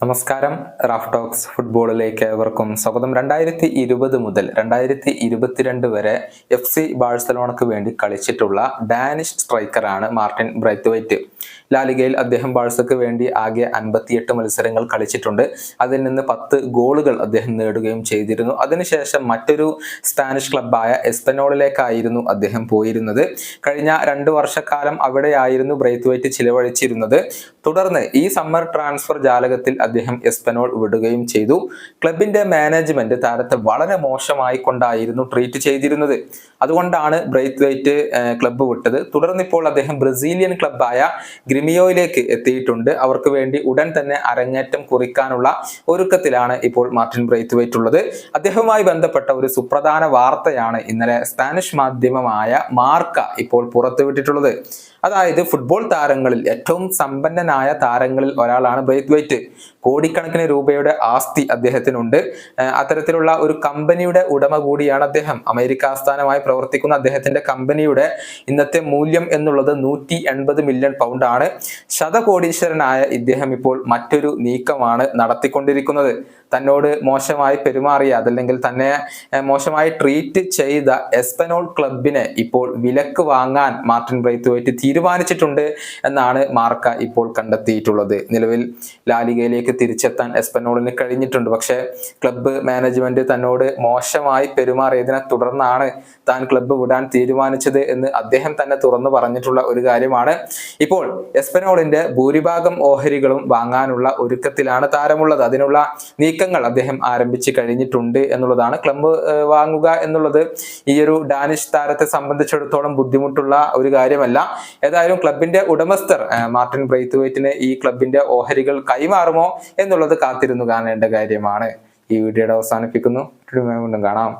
നമസ്കാരം. Raf talks ഫുട്ബോളിലേക്ക് ഏവർക്കും സ്വാഗതം. രണ്ടായിരത്തി ഇരുപത് മുതൽ രണ്ടായിരത്തി ഇരുപത്തിരണ്ട് വരെ എഫ് സി ബാഴ്സലോണക്ക് വേണ്ടി കളിച്ചിട്ടുള്ള ഡാനിഷ് സ്ട്രൈക്കറാണ് മാർട്ടിൻ ബ്രൈത്വൈറ്റ് ലാലിഗയിൽ അദ്ദേഹം ബാഴ്സക്ക് വേണ്ടി ആകെ അൻപത്തിയെട്ട് മത്സരങ്ങൾ കളിച്ചിട്ടുണ്ട്. അതിൽ നിന്ന് പത്ത് ഗോളുകൾ അദ്ദേഹം നേടുകയും ചെയ്തിരുന്നു. അതിനുശേഷം മറ്റൊരു സ്പാനിഷ് ക്ലബായ എസ്പനോളിലേക്കായിരുന്നു അദ്ദേഹം പോയിരുന്നത്. കഴിഞ്ഞ രണ്ട് വർഷക്കാലം അവിടെയായിരുന്നു ബ്രൈത്വൈറ്റ് ചിലവഴിച്ചിരുന്നത്. തുടർന്ന് ഈ സമ്മർ ട്രാൻസ്ഫർ ജാലകത്തിൽ അദ്ദേഹം എസ്പനോൾ വിടുകയും ചെയ്തു. ക്ലബിന്റെ മാനേജ്മെന്റ് താരത്തെ വളരെ മോശമായി കൊണ്ടായിരുന്നു ട്രീറ്റ് ചെയ്തിരുന്നത്. അതുകൊണ്ടാണ് ബ്രൈത്വൈറ്റ് ക്ലബ്ബ് വിട്ടത്. തുടർന്നിപ്പോൾ അദ്ദേഹം ബ്രസീലിയൻ ക്ലബ്ബായ ഗ്രിമിയോയിലേക്ക് എത്തിയിട്ടുണ്ട്. അവർക്ക് വേണ്ടി ഉടൻ തന്നെ അരങ്ങേറ്റം കുറിക്കാനുള്ള ഒരുക്കത്തിലാണ് ഇപ്പോൾ മാർട്ടിൻ ബ്രൈത്വൈറ്റ് ഉള്ളത് അദ്ദേഹവുമായി ബന്ധപ്പെട്ട ഒരു സുപ്രധാന വാർത്തയാണ് ഇന്നലെ സ്പാനിഷ് മാധ്യമമായ മാർക്ക ഇപ്പോൾ പുറത്തുവിട്ടിട്ടുള്ളത്. അതായത് ഫുട്ബോൾ താരങ്ങളിൽ ഏറ്റവും സമ്പന്നനായ താരങ്ങളിൽ ഒരാളാണ് ബ്രൈത്വൈറ്റ് കോടിക്കണക്കിന് രൂപയുടെ ആസ്തി അദ്ദേഹത്തിനുണ്ട്. അത്തരത്തിലുള്ള ഒരു കമ്പനിയുടെ ഉടമ കൂടിയാണ് അദ്ദേഹം. അമേരിക്ക ആസ്ഥാനമായി പ്രവർത്തിക്കുന്ന അദ്ദേഹത്തിന്റെ കമ്പനിയുടെ ഇന്നത്തെ മൂല്യം എന്നുള്ളത് നൂറ്റി എൺപത് മില്യൺ പൗണ്ടാണ്. ശതകോടീശ്വരനായ ഇദ്ദേഹം ഇപ്പോൾ മറ്റൊരു നീക്കമാണ് നടത്തിക്കൊണ്ടിരിക്കുന്നത്. തന്നോട് മോശമായി പെരുമാറിയ അതല്ലെങ്കിൽ തന്നെ മോശമായി ട്രീറ്റ് ചെയ്ത എസ്പനോൾ ക്ലബിനെ ഇപ്പോൾ വിലക്ക് വാങ്ങാൻ മാർട്ടിൻ ബ്രൈത്വൈറ്റ് തീരുമാനിച്ചിട്ടുണ്ട് എന്നാണ് മാർക്ക ഇപ്പോൾ കണ്ടെത്തിയിട്ടുള്ളത്. നിലവിൽ ലാലികയിലേക്ക് തിരിച്ചെത്താൻ എസ്പനോളിന് കഴിഞ്ഞിട്ടുണ്ട്. പക്ഷേ ക്ലബ്ബ് മാനേജ്മെന്റ് തന്നോട് മോശമായി പെരുമാറിയതിനെ തുടർന്നാണ് താൻ ക്ലബ്ബ് വിടാൻ തീരുമാനിച്ചത് എന്ന് അദ്ദേഹം തന്നെ തുറന്നു പറഞ്ഞിട്ടുള്ള ഒരു കാര്യമാണ്. ഇപ്പോൾ എസ്പനോളിന്റെ ഭൂരിഭാഗം ഓഹരികളും വാങ്ങാനുള്ള ഒരുക്കത്തിലാണ് താരമുള്ളത്. അതിനുള്ള നീക്കങ്ങൾ അദ്ദേഹം ആരംഭിച്ചു കഴിഞ്ഞിട്ടുണ്ട് എന്നുള്ളതാണ്. ക്ലബ്ബ് വാങ്ങുക എന്നുള്ളത് ഈ ഒരു ഡാനിഷ് താരത്തെ സംബന്ധിച്ചിടത്തോളം ബുദ്ധിമുട്ടുള്ള ഒരു കാര്യമല്ല. ഏതായാലും ക്ലബിന്റെ ഉടമസ്ഥർ മാർട്ടിൻ ബ്രൈത്ത്വൈറ്റിന് ഈ ക്ലബിന്റെ ഓഹരികൾ കൈമാറുമോ എന്നുള്ളത് കാത്തിരുന്നു കാണേണ്ട കാര്യമാണ്. ഈ വീഡിയോയുടെ അവസാനിപ്പിക്കുന്നു. കാണാം.